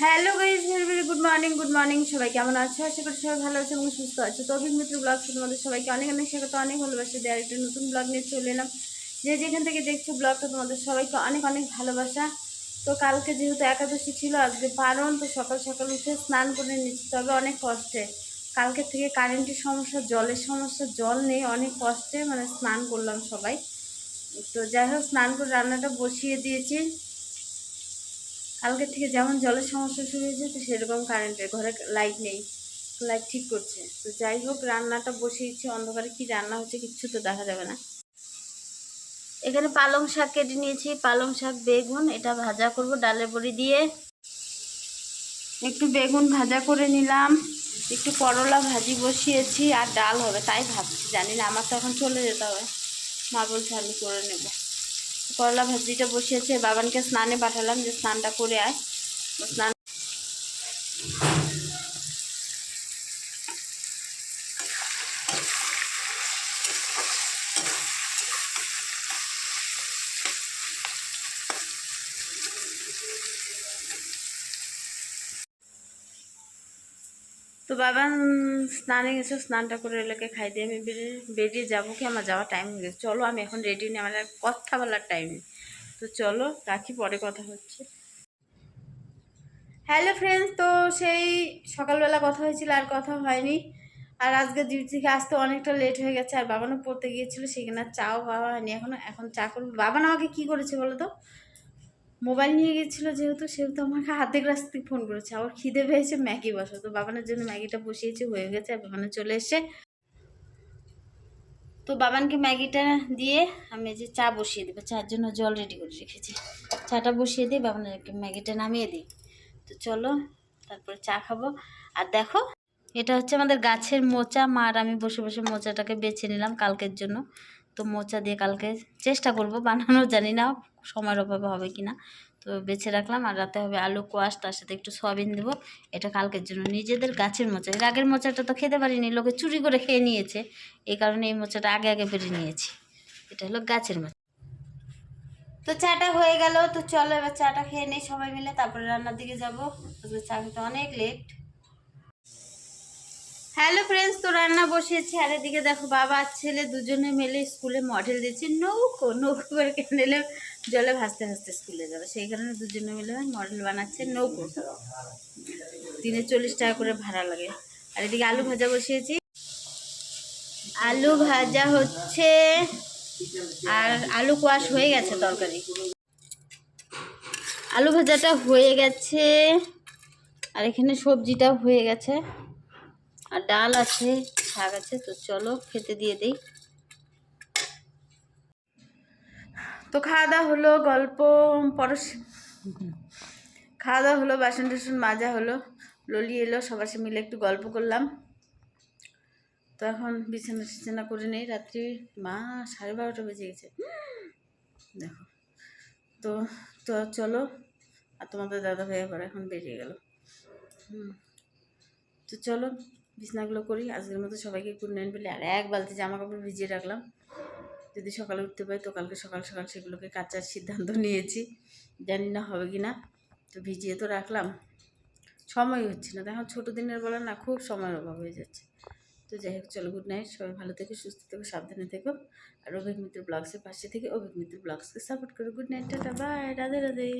Hello guys very very good morning good morning সবাই কেমন আছো? আশা করি সবাই ভালো আছে এবং সুস্থ আছে। তো অভিক মিত্র ব্লগ তোমাদের সবাইকে অনেক অনেক স্বাগত, অনেক ভালোবাসা দেওয়ার একটা নতুন ব্লগ নিয়ে চলে এলাম। যে যেখান থেকে দেখছ ব্লগটা তোমাদের সবাইকে অনেক অনেক ভালোবাসা। তো কালকে যেহেতু একাদশী ছিল, আজকে পারণ, তো সকাল সকাল উঠে স্নান করে নিচ্ছি তবে অনেক কষ্টে। কালকে থেকে কারেন্টের সমস্যা, জলের সমস্যা, জল নেই, অনেক কষ্টে মানে স্নান করলাম সবাই। তো যাই হোক, স্নান করে রান্নাটা বসিয়ে দিয়েছি। কালকে থেকে যেমন জলের সমস্যা শুরু হয়েছে, তো সেরকম কারেন্টের ঘরে লাইট নেই। লাইট ঠিক করছে। তো যাই হোক, রান্নাটা বসিয়েছি অন্ধকারে কি রান্না হচ্ছে কিচ্ছু তো দেখা যাবে না। এখানে পালং শাক কেটে নিয়েছি। পালং শাক, বেগুন, এটা ভাজা করব ডালের বড়ি দিয়ে। একটু বেগুন ভাজা করে নিলাম। একটু করলা ভাজি বসিয়েছি, আর ডাল হবে। তাই ভাবছি, জানি না, আমার তো এখন চলে যেতে হবে। মা বলছে আমি করে নেব। করলা ভাজিটা বসিয়েছে। বাবানকে স্নানে পাঠালাম যে স্নানটা করে আয়। স্নান তো বাবা স্নানে গেছে, স্নানটা করে এলাকে খাই দিয়ে আমি বেরিয়ে যাব কি? আমার যাওয়ার টাইম হয়ে গেছে। চলো, আমি এখন রেডি নেই, আমার কথা বলার টাইম তো চলো, রাখি, পরে কথা হচ্ছে। হ্যালো ফ্রেন্ডস তো সেই সকালবেলা কথা হয়েছিল, আর কথা হয়নি। আর আজকে ডিউটি থেকে আসতে অনেকটা লেট হয়ে গেছে, আর বাবানও পড়তে গিয়েছিল সেখানে চাও খাওয়া হয়নি এখনও। এখন চা করব। বাবান আমাকে কি করেছে বলো তো? মোবাইল নিয়ে গেছিল যেহেতু, সেহেতু আমাকে হাতে গ্লাস থেকে ফোন করেছে। আবার খিদে পেয়েছে, ম্যাগি বসো তো বাবানের জন্য ম্যাগিটা বসিয়েছি, হয়ে গেছে, আর বাবানে চলে এসে তো বাবানকে ম্যাগিটা দিয়ে আমি যে চা বসিয়ে দেবো। চার জন্য জল রেডি করে রেখেছি। চাটা বসিয়ে দিই বাবানের ম্যাগিটা নামিয়ে দিই। তো চলো, তারপরে চা খাব। আর দেখো, এটা হচ্ছে আমাদের গাছের মোচা। মার আমি বসে বসে মোচাটাকে বেছে নিলাম কালকের জন্য। তো মোচা দিয়ে কালকে চেষ্টা করব বানানো জানি না সময়ের অভাবে হবে কি না তো বেছে রাখলাম, আর রাতে হবে আলু, কোয়াশ, তার সাথে একটু সয়াবিন দেবো। এটা কালকের জন্য। নিজেদের গাছের মোচা। এর আগের মোচাটা তো খেতে পারিনি, লোকে চুরি করে খেয়ে নিয়েছে। এই কারণে এই মোচাটা আগে আগে বেরিয়ে নিয়েছি। এটা হলো গাছের মোচা। তো চাটা হয়ে গেল। তো চলো এবার চাটা খেয়ে নেই সবাই মিলে। তারপরে রান্নার দিকে যাব। চা অনেক লেট হ্যালো ফ্রেন্ডস তো রান্না বসিয়েছি। আর এদিকে দেখো বাবা আর ছেলে দুজনে মিলে স্কুলে মডেল দিচ্ছে। নৌকো নৌকো করে কিনে নিলে জলে ভাসতে ভাসতে স্কুলে যাবে। সেই কারণে দুজনে মিলে মডেল বানাচ্ছে নৌকো। দিনে চল্লিশ টাকা করে ভাড়া লাগে। আর এদিকে আলু ভাজা বসিয়েছি। আলু ভাজা হচ্ছে আর আলু কোয়াশ হয়ে গেছে তরকারি। আলু ভাজাটা হয়ে গেছে। আর এখানে সবজিটাও হয়ে গেছে। আর ডাল আছে, শাক আছে, তো চলো খেতে দিয়ে দিই। তো খাওয়া দাওয়া হলো, গল্প, পরশ, খাওয়া দাওয়া হলো, বাসন টাসন মাজা হলো, ললি এলো, সবার সাথে মিলে একটু গল্প করলাম। তো এখন বিছানা টিছানা করে নেই, রাত্রি মা সাড়ে বারোটা বেজে গেছে। দেখো। তো তো চলো, আর তোমাদের দাদা ভাই আবার এখন বেরিয়ে গেল। হুম। তো চলো। বিছনাগুলো করি, আজকের মতো সবাইকে গুড নাইট বলে আর এক বালতি জামা কাপড় ভিজিয়ে রাখলাম। যদি সকালে উঠতে পারি তো কালকে সকাল সকাল সেগুলোকে কাচার সিদ্ধান্ত নিয়েছি। জানি না হবে কি না তো ভিজিয়ে তো রাখলাম। সময় হচ্ছে না, দেখো ছোটো দিনের বেলা না খুব সময়ের অভাব হয়ে যাচ্ছে। তো যাই হোক, চলো গুড নাইট সবাই ভালো থেকো, সুস্থ থেকো, সাবধানে থেকো। আর অভিক মিত্র ব্লগসের পাশে থেকে অভিক মিত্র ব্লগসকে সাপোর্ট করো। Good night tata bye Radhe Radhe.